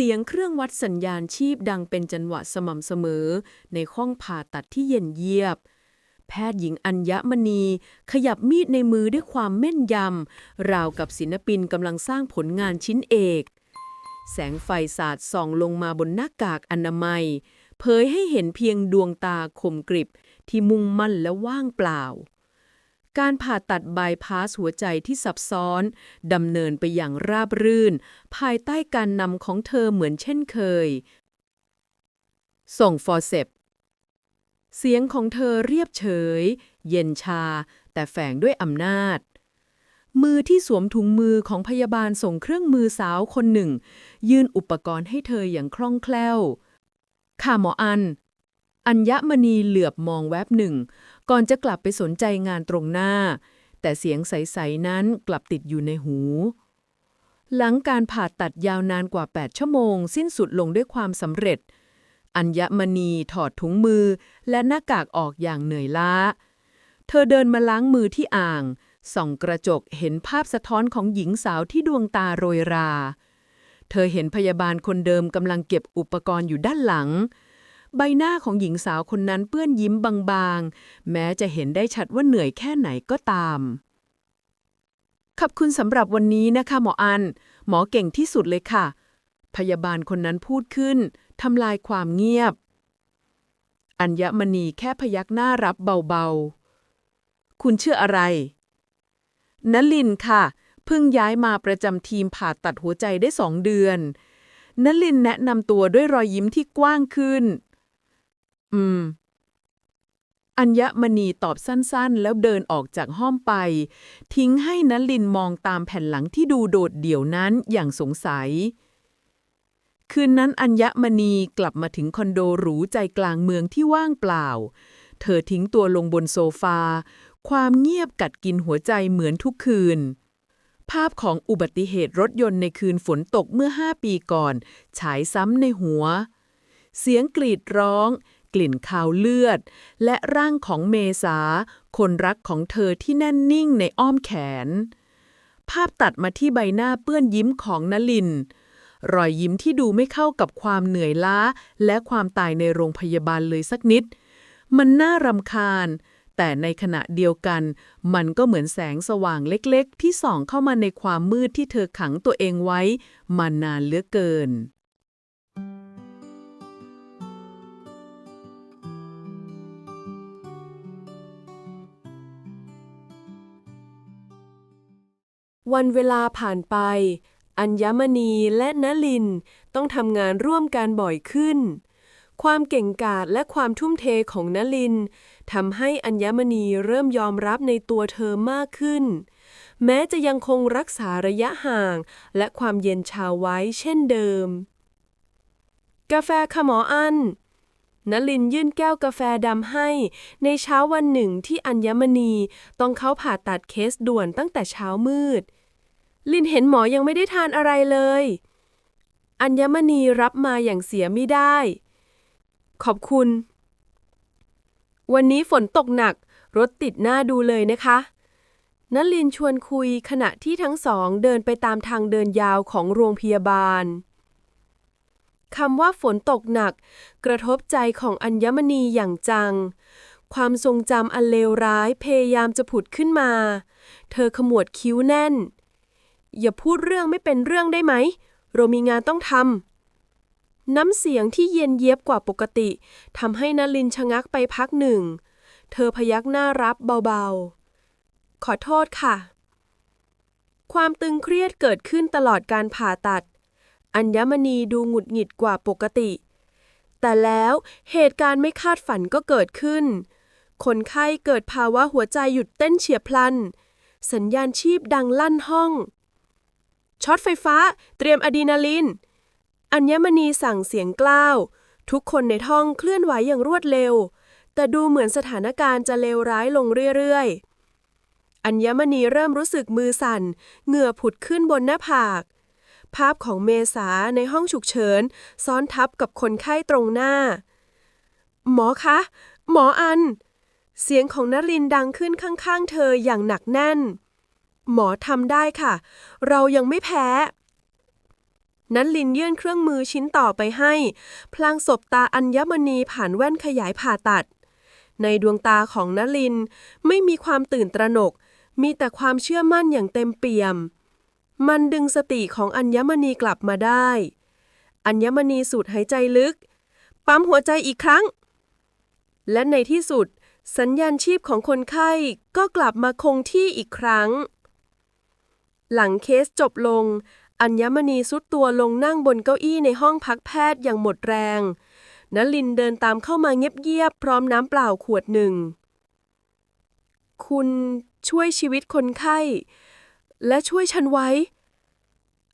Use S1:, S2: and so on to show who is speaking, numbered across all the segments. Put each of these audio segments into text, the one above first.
S1: เสียงเครื่องวัดสัญญาณชีพดังเป็นจังหวะสม่ำเสมอ ในห้องผ่าตัดที่เย็นเยียบ แพทย์หญิงอัญญมณี ขยับมีดในมือด้วยความแม่นยำ ราวกับศิลปินกำลังสร้างผลงานชิ้นเอก แสงไฟสาดส่องลงมาบนหน้ากากอนามัย เผยให้เห็นเพียงดวงตาคมกริบที่มุ่งมั่นและว่างเปล่า การผ่าตัดบายพาสหัวใจที่ซับซ้อนดำเนินไปอย่างราบรื่น ภายใต้การนำของเธอเหมือนเช่นเคย ส่งฟอร์เซปเสียงของเธอเรียบเฉย เย็นชา แต่แฝงด้วยอำนาจ มือที่สวมถุงมือของพยาบาลส่งเครื่องมือสาวคนหนึ่ง ยื่นอุปกรณ์ให้เธออย่างคล่องแคล่วค่ะหมออัน อัญมณีเหลือบมองแวบหนึ่ง ก่อนจะกลับไปสนใจงานตรงหน้า แต่เสียงใส ๆ นั้นกลับติดอยู่ในหู หลังการผ่าตัดยาวนานกว่า 8 ชั่วโมง สิ้นสุดลงด้วยความสำเร็จ อัญมณีถอดถุงมือและหน้ากากออกอย่างเหนื่อยล้า เธอเดินมาล้างมือที่อ่าง ส่องกระจกเห็นภาพสะท้อนของหญิงสาวที่ดวงตาโรยรา เธอเห็นพยาบาลคนเดิมกำลังเก็บอุปกรณ์อยู่ด้านหลัง ใบหน้าของหญิงสาวคนนั้นเปื้อนยิ้มบางๆ แม้จะเห็นได้ชัดว่าเหนื่อยแค่ไหนก็ตามขอบคุณสำหรับวันนี้นะคะ หมออัน หมอเก่งที่สุดเลยค่ะ พยาบาลคนนั้นพูดขึ้นทำลายความเงียบ อัญมณีแค่พยักหน้ารับเบาๆ คุณเชื่ออะไรนลินค่ะ เพิ่งย้ายมาประจำทีมผ่าตัดหัวใจได้สองเดือนนลินแนะนำตัวด้วยรอยยิ้มที่กว้างขึ้น อืม อัญมณีตอบสั้นๆ แล้วเดินออกจากห้องไป ทิ้งให้นลินมองตามแผ่นหลังที่ดูโดดเดี่ยวนั้นอย่างสงสัย คืนนั้นอัญมณีกลับมาถึงคอนโดหรูใจกลางเมืองที่ว่างเปล่า เธอทิ้งตัวลงบนโซฟา ความเงียบกัดกินหัวใจเหมือนทุกคืนภาพของอุบัติเหตุรถยนต์ในคืนฝนตกเมื่อห้าปีก่อน ฉายซ้ำในหัว เสียงกรีดร้อง กลิ่นคาวเลือด และร่างของเมษา คนรักของเธอที่แน่นนิ่งในอ้อมแขน ภาพตัดมาที่ใบหน้าเปื้อนยิ้มของนลิน รอยยิ้มที่ดูไม่เข้ากับความเหนื่อยล้า และความตายในโรงพยาบาลเลยสักนิด มันน่ารำคาญ แต่ในขณะเดียวกัน มันก็เหมือนแสงสว่างเล็กๆ ที่ส่องเข้ามาในความมืดที่เธอขังตัวเองไว้ มานานเหลือเกิน
S2: วันเวลาผ่านไป อัญมณีและนลินต้องทำงานร่วมกันบ่อยขึ้น ความเก่งกาจและความทุ่มเทของนลินทำให้อัญมณีเริ่มยอมรับในตัวเธอมากขึ้น แม้จะยังคงรักษาระยะห่าง และความเย็นชาไว้เช่นเดิม กาแฟค่ะหมออันนลินยื่นแก้วกาแฟดำให้ ในเช้าวันหนึ่งที่อัญมณีต้องเข้าผ่าตัดเคสด่วนตั้งแต่เช้ามืด ลินเห็นหมอยังไม่ได้ทานอะไรเลย อัญมณีรับมาอย่างเสียไม่ได้ ขอบคุณ วันนี้ฝนตกหนัก รถติดหน้าดูเลยนะคะนัลินชวนคุยขณะที่ทั้งสองเดินไปตามทางเดินยาวของโรงพยาบาลคำว่าฝนตกหนัก กระทบใจของอัญมณีอย่างจัง ความทรงจำอันเลวร้ายพยายามจะผุดขึ้นมา เธอขมวดคิ้วแน่น อย่าพูดเรื่องไม่เป็นเรื่องได้ไหม เรามีงานต้องทำ น้ำเสียงที่เย็นเยียบกว่าปกติทำให้นลินชะงักไปพักหนึ่ง เธอพยักหน้ารับเบาๆ ขอโทษค่ะ ความตึงเครียดเกิดขึ้นตลอดการผ่าตัด อัญมณีดูหงุดหงิดกว่าปกติ แต่แล้วเหตุการณ์ไม่คาดฝันก็เกิดขึ้น คนไข้เกิดภาวะหัวใจหยุดเต้นเฉียบพลัน สัญญาณชีพดังลั่นห้อง ช็อตไฟฟ้า เตรียมอะดรีนาลิน อัญมณีสั่งเสียงกล้าว ทุกคนในท้องเคลื่อนไหวอย่างรวดเร็ว แต่ดูเหมือนสถานการณ์จะเลวร้ายลงเรื่อยๆ อัญมณีเริ่มรู้สึกมือสั่น เหงื่อผุดขึ้นบนหน้าผาก ภาพของเมษาในห้องฉุกเฉิน ซ้อนทับกับคนไข้ตรงหน้า หมอคะ หมออัน เสียงของนลินดังขึ้นข้างๆ เธออย่างหนักแน่น หมอทำได้ค่ะ เรายังไม่แพ้ นันลินยื่นเครื่องมือชิ้นต่อไปให้ พลางศบตาอัญมณีผ่านแว่นขยายผ่าตัด ในดวงตาของนลินไม่มีความตื่นตระหนก มีแต่ความเชื่อมั่นอย่างเต็มเปี่ยม มันดึงสติของอัญมณีกลับมาได้ อัญมณีสูดหายใจลึก ปั๊มหัวใจอีกครั้ง และในที่สุดสัญญาณชีพของคนไข้ก็กลับมาคงที่อีกครั้ง หลังเคสจบลง อัญมณีสุดตัวลงนั่งบนเก้าอี้ในห้องพักแพทย์อย่างหมดแรงนลินเดินตามเข้ามาเงียบๆพร้อมน้ำเปล่าขวดหนึ่ง คุณช่วยชีวิตคนไข้ และช่วยฉันไว้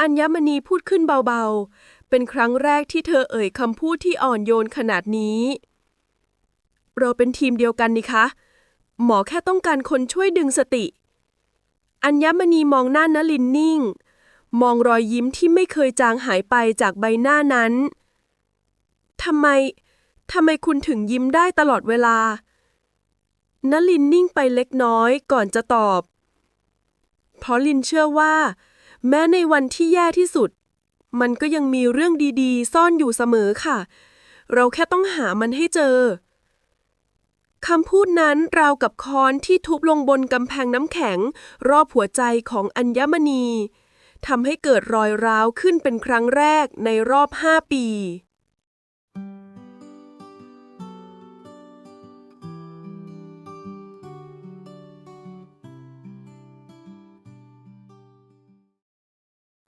S2: อัญมณีพูดขึ้นเบาๆ เป็นครั้งแรกที่เธอเอ่ยคำพูดที่อ่อนโยนขนาดนี้ เราเป็นทีมเดียวกันนี่คะ หมอแค่ต้องการคนช่วยดึงสติ อัญมณีมองหน้านลินนิ่ง มองรอยยิ้มที่ไม่เคยจางหายไปจากใบหน้านั้นทำไมทำไมคุณถึงยิ้มได้ตลอดเวลานลินนิ่งไปเล็กน้อยก่อนจะตอบ เพราะลินเชื่อว่า แม้ในวันที่แย่ที่สุด มันก็ยังมีเรื่องดีๆ ซ่อนอยู่เสมอค่ะ เราแค่ต้องหามันให้เจอ คำพูดนั้นราวกับค้อนที่ทุบลงบนกำแพงน้ำแข็ง รอบหัวใจของอัญมณีทำให้เกิดรอยร้าวขึ้นเป็นครั้งแรกในรอบห้าปี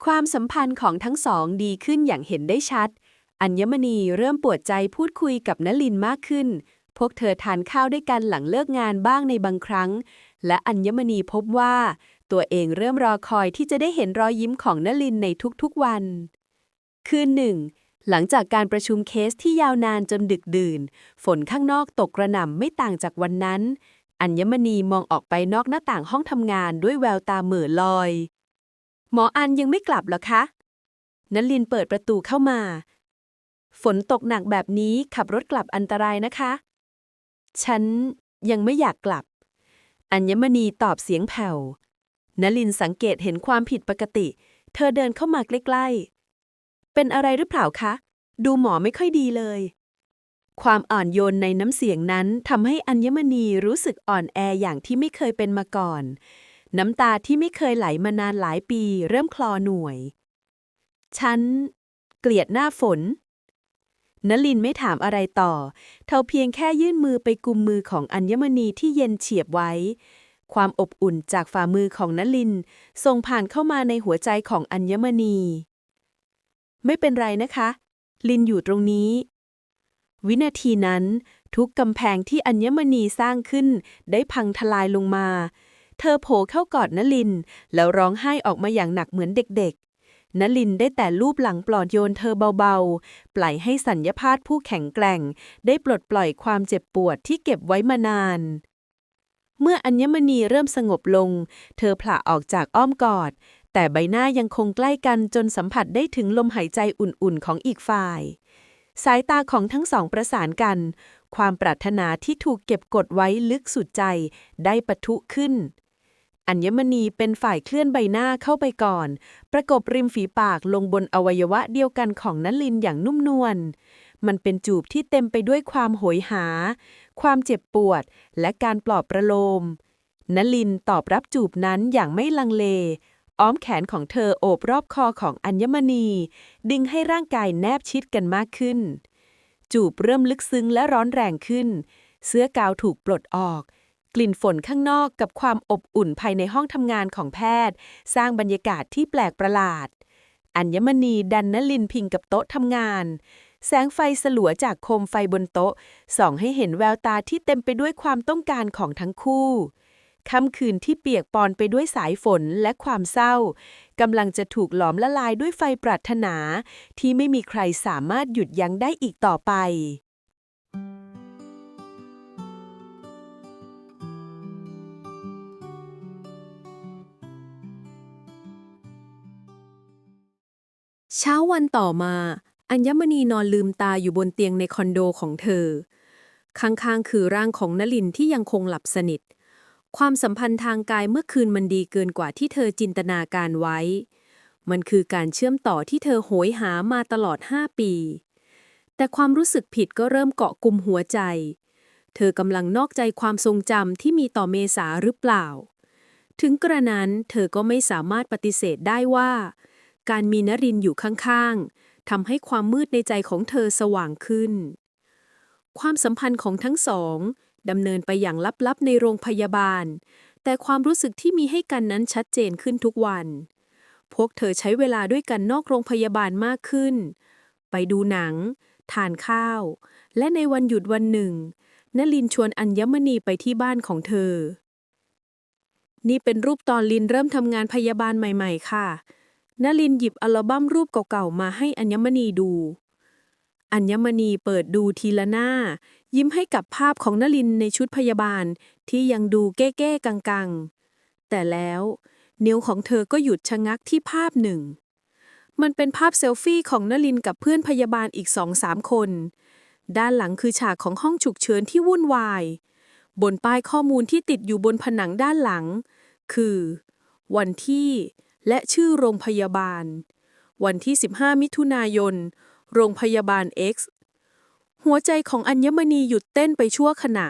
S1: ความสัมพันธ์ของทั้งสองดีขึ้นอย่างเห็นได้ชัด อัญมณีเริ่มปวดใจพูดคุยกับนลินมากขึ้น พวกเธอทานข้าวด้วยกันหลังเลิกงานบ้างในบางครั้ง และอัญมณีพบว่า ตัวเองเริ่มรอคอยที่จะได้เห็นรอยยิ้มของนลินในทุกๆวัน คืนหนึ่ง หลังจากการประชุมเคสที่ยาวนานจนดึกดื่น ฝนข้างนอกตกกระหน่ำไม่ต่างจากวันนั้น อัญมณีมองออกไปนอกหน้าต่างห้องทำงานด้วยแววตาเหม่อลอย หมออันยังไม่กลับเหรอคะนลินเปิดประตูเข้ามา ฝนตกหนักแบบนี้ขับรถกลับอันตรายนะคะ ฉันยังไม่อยากกลับ อัญมณีตอบเสียงแผ่วนลินสังเกตเห็นความผิดปกติ เธอเดินเข้ามาใกล้ๆ เป็นอะไรหรือเปล่าคะ ดูหมอไม่ค่อยดีเลย ความอ่อนโยนในน้ำเสียงนั้นทำให้อัญมณีรู้สึกอ่อนแออย่างที่ไม่เคยเป็นมาก่อน น้ำตาที่ไม่เคยไหลมานานหลายปี เริ่มคลอหน่วย ฉัน เกลียดหน้าฝน นลินไม่ถามอะไรต่อ เธอเพียงแค่ยื่นมือไปกุมมือของอัญมณีที่เย็นเฉียบไว้ ความอบอุ่นจากฝ่ามือของนลินส่งผ่านเข้ามาในหัวใจของอัญมณี ไม่เป็นไรนะคะ ลินอยู่ตรงนี้ วินาทีนั้น ทุกกำแพงที่อัญมณีสร้างขึ้น ได้พังทลายลงมา เธอโผล่เข้ากอดนลิน แล้วร้องไห้ออกมาอย่างหนักเหมือนเด็กๆ นลินได้แต่ลูบหลังปลอดโยนเธอเบาๆ ปล่อยให้สัญญาพาธผู้แข็งแกร่ง ได้ปลดปล่อยความเจ็บปวดที่เก็บไว้มานาน เมื่ออัญมณีเริ่มสงบลง เธอผละออกจากอ้อมกอด แต่ใบหน้ายังคงใกล้กันจนสัมผัสได้ถึงลมหายใจอุ่นๆของอีกฝ่าย สายตาของทั้งสองประสานกัน ความปรารถนาที่ถูกเก็บกดไว้ลึกสุดใจได้ปะทุขึ้น อัญมณีเป็นฝ่ายเคลื่อนใบหน้าเข้าไปก่อน ประกบริมฝีปากลงบนอวัยวะเดียวกันของนลินอย่างนุ่มนวล มันเป็นจูบที่เต็มไปด้วยความโหยหา ความเจ็บปวด และการปลอบประโลม นลินตอบรับจูบนั้นอย่างไม่ลังเล อ้อมแขนของเธอโอบรอบคอของอัญมณี ดึงให้ร่างกายแนบชิดกันมากขึ้น จูบเริ่มลึกซึ้งและร้อนแรงขึ้น เสื้อกาวถูกปลดออก กลิ่นฝนข้างนอกกับความอบอุ่นภายในห้องทำงานของแพทย์ สร้างบรรยากาศที่แปลกประหลาด อัญมณีดันนลินพิงกับโต๊ะทำงาน แสงไฟสลัวจากโคมไฟบนโต๊ะ ส่องให้เห็นแววตาที่เต็มไปด้วยความต้องการของทั้งคู่ค่ำคืนที่เปียกปอนไปด้วยสายฝนและความเศร้ากำลังจะถูกหลอมละลายด้วยไฟปรารถนา ที่ไม่มีใครสามารถหยุดยั้งได้อีกต่อไป เช้าวันต่อมา อัญมณีนอนลืมตาอยู่บนเตียงในคอนโดของเธอ ข้างๆ คือร่างของนลินที่ยังคงหลับสนิท ความสัมพันธ์ทางกายเมื่อคืนมันดีเกินกว่าที่เธอจินตนาการไว้ มันคือการเชื่อมต่อที่เธอโหยหามาตลอด5ปี แต่ความรู้สึกผิดก็เริ่มเกาะกลุ่มหัวใจ เธอกำลังนอกใจความทรงจำที่มีต่อเมษาหรือเปล่า ถึงกระนั้นเธอก็ไม่สามารถปฏิเสธได้ว่า การมีนรินอยู่ข้างๆทำให้ความมืดในใจของเธอสว่างขึ้น ความสัมพันธ์ของทั้งสองดำเนินไปอย่างลับๆในโรงพยาบาล แต่ความรู้สึกที่มีให้กันนั้นชัดเจนขึ้นทุกวัน พวกเธอใช้เวลาด้วยกันนอกโรงพยาบาลมากขึ้น ไปดูหนัง ทานข้าว และในวันหยุดวันหนึ่งนลินชวนอัญมณีไปที่บ้านของเธอ นี่เป็นรูปตอนลินเริ่มทำงานพยาบาลใหม่ ๆ ค่ะ นลินหยิบอัลบั้มรูปเก่าๆ มาให้อัญมณีดู อัญมณีเปิดดูทีละหน้า ยิ้มให้กับภาพของนลินในชุดพยาบาลที่ยังดูเก้ๆกังๆ แต่แล้วนิ้วของเธอก็หยุดชะงักที่ภาพหนึ่ง มันเป็นภาพเซลฟี่ของนลินกับเพื่อนพยาบาลอีกสองสามคน ด้านหลังคือฉากของห้องฉุกเฉินที่วุ่นวาย บนป้ายข้อมูลที่ติดอยู่บนผนังด้านหลัง คือ วันที่ และชื่อโรงพยาบาล วันที่ 15 มิถุนายน โรงพยาบาล X หัวใจของอัญมณีหยุดเต้นไปชั่วขณะ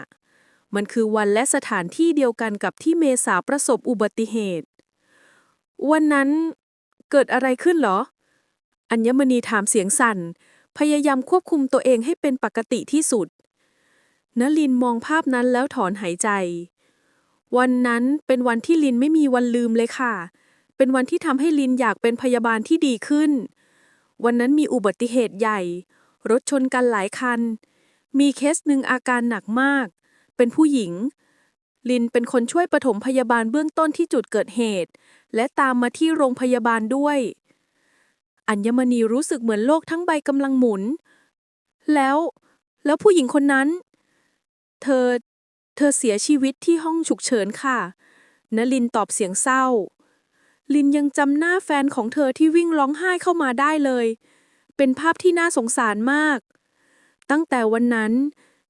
S1: มันคือวันและสถานที่เดียวกันกับที่เมษาประสบอุบัติเหตุ วันนั้นเกิดอะไรขึ้นหรอ อัญมณีถามเสียงสั่น พยายามควบคุมตัวเองให้เป็นปกติที่สุดนลินมองภาพนั้นแล้วถอนหายใจ วันนั้นเป็นวันที่ลินไม่มีวันลืมเลยค่ะ เป็นวันที่ทำให้ลินอยากเป็นพยาบาลที่ดีขึ้น วันนั้นมีอุบัติเหตุใหญ่ รถชนกันหลายคัน มีเคสหนึ่งอาการหนักมาก เป็นผู้หญิง ลินเป็นคนช่วยปฐมพยาบาลเบื้องต้นที่จุดเกิดเหตุ และตามมาที่โรงพยาบาลด้วย อัญมณีรู้สึกเหมือนโลกทั้งใบกำลังหมุน แล้ว แล้วผู้หญิงคนนั้น เธอ เธอเสียชีวิตที่ห้องฉุกเฉินค่ะนลินตอบเสียงเศร้า ลินยังจำหน้าแฟนของเธอที่วิ่งร้องไห้เข้ามาได้เลย เป็นภาพที่น่าสงสารมาก ตั้งแต่วันนั้น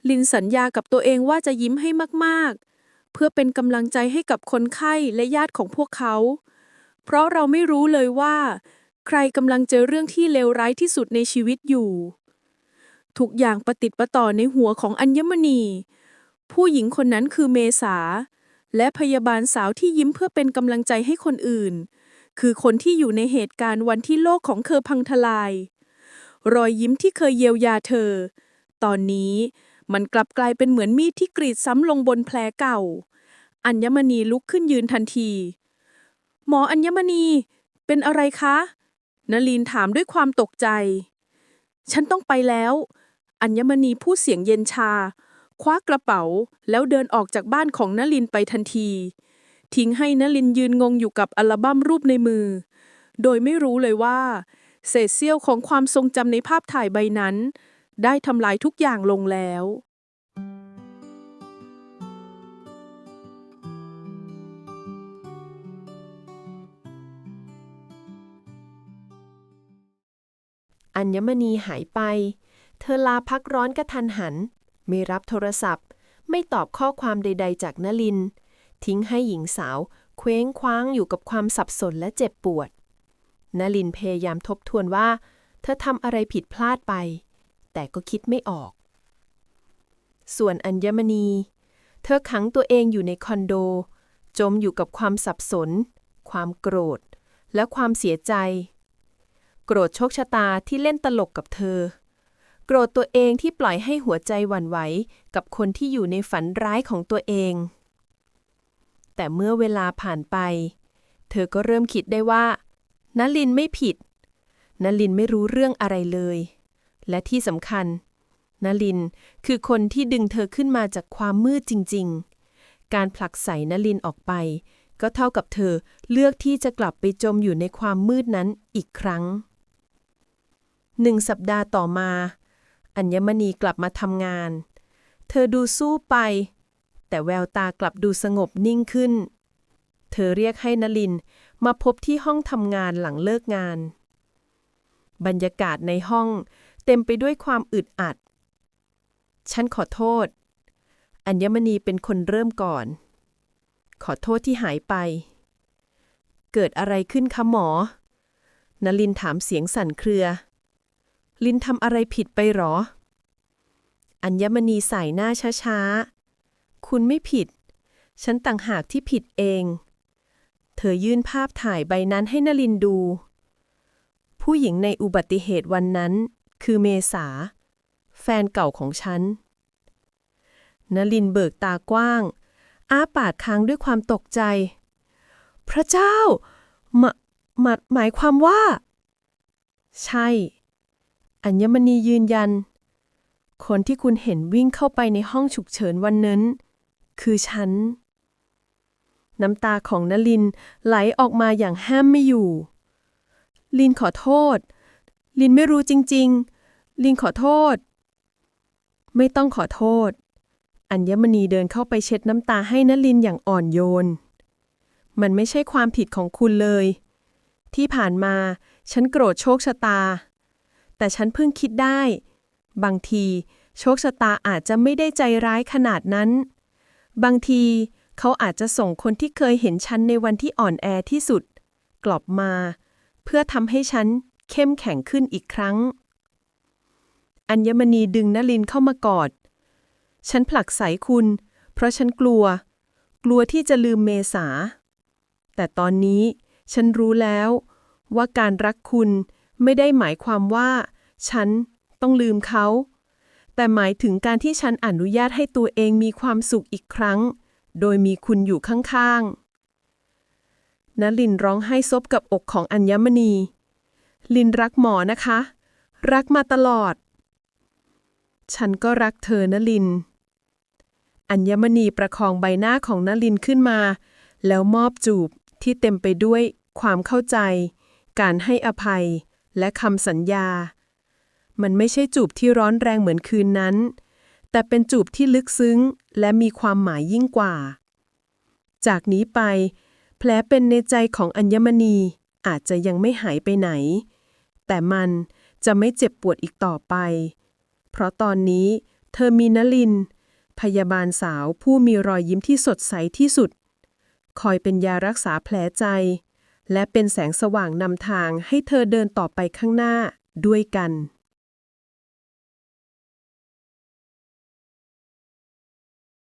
S1: ลินสัญญากับตัวเองว่าจะยิ้มให้มากๆ เพื่อเป็นกำลังใจให้กับคนไข้และญาติของพวกเขา เพราะเราไม่รู้เลยว่า ใครกำลังเจอเรื่องที่เลวร้ายที่สุดในชีวิตอยู่ ทุกอย่างประติดประต่อในหัวของอัญมณี ผู้หญิงคนนั้นคือเมษา และพยาบาลสาวที่ยิ้มเพื่อเป็นกำลังใจให้คนอื่น คือคนที่อยู่ในเหตุการณ์วันที่โลกของเธอพังทลาย รอยยิ้มที่เคยเยียวยาเธอ ตอนนี้มันกลับกลายเป็นเหมือนมีดที่กรีดซ้ำลงบนแผลเก่า อัญมณีลุกขึ้นยืนทันที หมออัญมณีเป็นอะไรคะนลีนถามด้วยความตกใจ ฉันต้องไปแล้ว อัญมณีพูดเสียงเย็นชา คว้ากระเป๋า แล้วเดินออกจากบ้านของนลินไปทันที ทิ้งให้นลินยืนงงอยู่กับอัลบั้มรูปในมือ โดยไม่รู้เลยว่า เศษเสี้ยวของความทรงจำในภาพถ่ายใบนั้น ได้ทำลายทุกอย่างลงแล้ว
S2: อัญมณีหายไป เธอลาพักร้อนกระทันหัน ไม่รับโทรศัพท์ ไม่ตอบข้อความใด ๆ จากนลิน ทิ้งให้หญิงสาว เคว้งคว้างอยู่กับความสับสนและเจ็บปวดนลินพยายามทบทวนว่า เธอทำอะไรผิดพลาดไป แต่ก็คิดไม่ออก ส่วนอัญมณี เธอขังตัวเองอยู่ในคอนโด จมอยู่กับความสับสน ความโกรธ และความเสียใจ โกรธโชคชะตาที่เล่นตลกกับเธอ โกรธตัวเองที่ปล่อยให้หัวใจหวั่นไหวกับคนที่อยู่ในฝันร้ายของตัวเอง แต่เมื่อเวลาผ่านไป เธอก็เริ่มคิดได้ว่านลินไม่ผิดนลินไม่รู้เรื่องอะไรเลย และที่สำคัญนลินคือคนที่ดึงเธอขึ้นมาจากความมืดจริง ๆ การผลักไสนลินออกไป ก็เท่ากับเธอเลือกที่จะกลับไปจมอยู่ในความมืดนั้นอีกครั้งหนึ่งสัปดาห์ต่อมา อัญมณีกลับมาทำงาน เธอดูสู้ไป แต่แววตากลับดูสงบนิ่งขึ้น เธอเรียกให้นลินมาพบที่ห้องทำงานหลังเลิกงาน บรรยากาศในห้องเต็มไปด้วยความอึดอัด ฉันขอโทษ อัญมณีเป็นคนเริ่มก่อน ขอโทษที่หายไป เกิดอะไรขึ้นคะหมอนลินถามเสียงสั่นเครือ ลินทำอะไรผิดไปหรอ อัญมณีใส่หน้าช้าๆ คุณไม่ผิด ฉันต่างหากที่ผิดเอง เธอยื่นภาพถ่ายใบนั้นให้นลินดู ผู้หญิงในอุบัติเหตุวันนั้น คือเมษา แฟนเก่าของฉันนลินเบิกตากว้าง อ้าปากค้างด้วยความตกใจ พระเจ้า หมหมหมายความว่า ใช่ อัญมณียืนยัน คนที่คุณเห็นวิ่งเข้าไปในห้องฉุกเฉินวันนั้น คือฉัน น้ำตาของนลินไหลออกมาอย่างห้ามไม่อยู่ ลินขอโทษ ลินไม่รู้จริง ๆ ลินขอโทษ ไม่ต้องขอโทษ อัญมณีเดินเข้าไปเช็ดน้ำตาให้นลินอย่างอ่อนโยน มันไม่ใช่ความผิดของคุณเลย ที่ผ่านมาฉันโกรธโชคชะตา แต่ฉันเพิ่งคิดได้ บางที โชคชะตาอาจจะไม่ได้ใจร้ายขนาดนั้น บางทีเขาอาจจะส่งคนที่เคยเห็นฉันในวันที่อ่อนแอที่สุด กลับมา เพื่อทำให้ฉันเข้มแข็งขึ้นอีกครั้ง อัญมณีดึงนลินเข้ามากอด ฉันผลักไสคุณ เพราะฉันกลัว กลัวที่จะลืมเมษา แต่ตอนนี้ฉันรู้แล้วว่าการรักคุณไม่ได้หมายความว่า ฉันต้องลืมเขา แต่หมายถึงการที่ฉันอนุญาตให้ตัวเองมีความสุขอีกครั้ง โดยมีคุณอยู่ข้างๆนลินร้องไห้ซบกับอกของอัญมณี ลินรักหมอนะคะ รักมาตลอด ฉันก็รักเธอนลิน อัญมณีประคองใบหน้าของนลินขึ้นมา แล้วมอบจูบที่เต็มไปด้วยความเข้าใจ การให้อภัย และคำสัญญา มันไม่ใช่จูบที่ร้อนแรงเหมือนคืนนั้น แต่เป็นจูบที่ลึกซึ้ง และมีความหมายยิ่งกว่า จากนี้ไป แผลเป็นในใจของอัญมณีอาจจะยังไม่หายไปไหน แต่มันจะไม่เจ็บปวดอีกต่อไป เพราะตอนนี้เธอมีนลิน พยาบาลสาวผู้มีรอยยิ้มที่สดใสที่สุด คอยเป็นยารักษาแผลใจ และเป็นแสงสว่างนำทางให้เธอเดินต่อไปข้างหน้าด้วยกัน